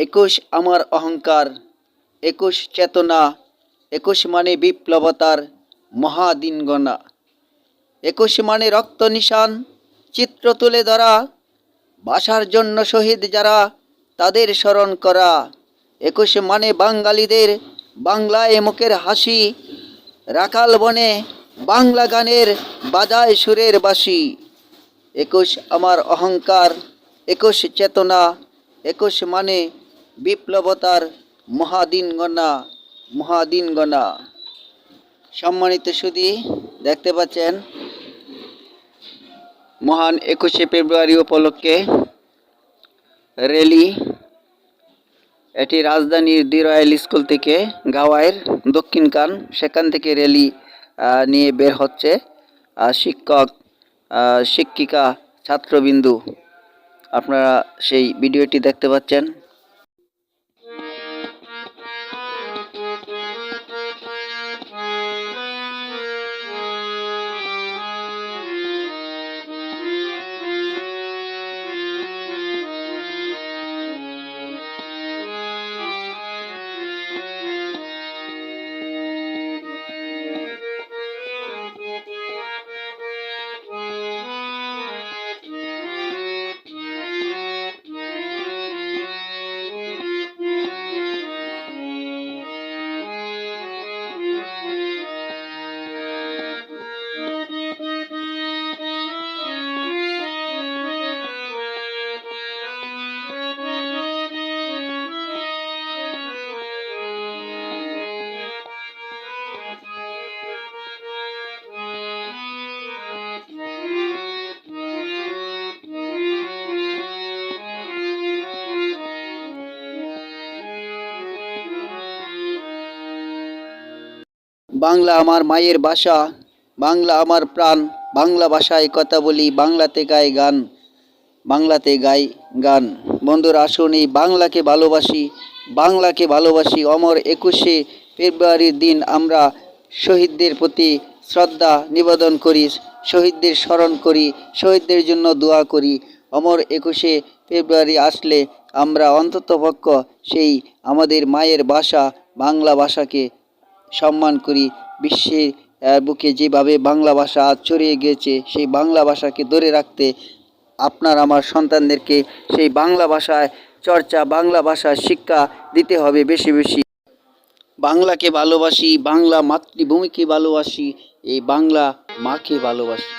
একুশ আমার অহংকার, একুশ চেতনা, একুশ মানে বিপ্লবতার মহাদিনগণা। একুশ মানে রক্ত নিশান, চিত্র তুলে ধরা, বাসার জন্য শহীদ যারা, তাদের স্মরণ করা। একুশ মানে বাঙালিদের বাংলায় মুখের হাসি, রাখাল বনে বাংলা গানের বাজায় সুরের বাসি একুশ আমার অহংকার, একুশ চেতনা, একুশ মানে বিপ্লবতার মহাদিন গণা মহাদিন গণা সম্মানিত সুদী দেখতে পাচ্ছেন, মহান একুশে ফেব্রুয়ারি উপলক্ষে র্যালি এটি রাজধানীর দি রয়্যাল স্কুল থেকে গাওয়াইয়ের দক্ষিণ কান, সেখান থেকে র্যালি নিয়ে বের হচ্ছে শিক্ষক শিক্ষিকা, ছাত্রবিন্দু। আপনারা সেই ভিডিওটি দেখতে পাচ্ছেন। বাংলা আমার মায়ের ভাষা, বাংলা আমার প্রাণ, বাংলা ভাষায় কথা বলি, বাংলাতে গাই গান, বাংলাতে গাই গান। বন্ধুরা, আসুন এই বাংলাকে ভালোবাসি বাংলাকে ভালোবাসি। অমর একুশে ফেব্রুয়ারির দিন আমরা শহীদদের প্রতি শ্রদ্ধা নিবেদন করি, শহীদদের স্মরণ করি, শহীদদের জন্য দোয়া করি। অমর একুশে ফেব্রুয়ারি আসলে আমরা অন্ততপক্ষ সেই আমাদের মায়ের ভাষা, বাংলা ভাষাকে সম্মান করি। বিশ্বের বুকে যেভাবে বাংলা ভাষা আজ ছড়িয়ে গিয়েছে, সেই বাংলা ভাষাকে ধরে রাখতে আপনার, আমার সন্তানদেরকে সেই বাংলা ভাষায় চর্চা, বাংলা ভাষার শিক্ষা দিতে হবে বেশি বেশি। বাংলাকে ভালোবাসি, বাংলা মাতৃভূমিকে ভালোবাসি, এই বাংলা মাকে ভালোবাসি।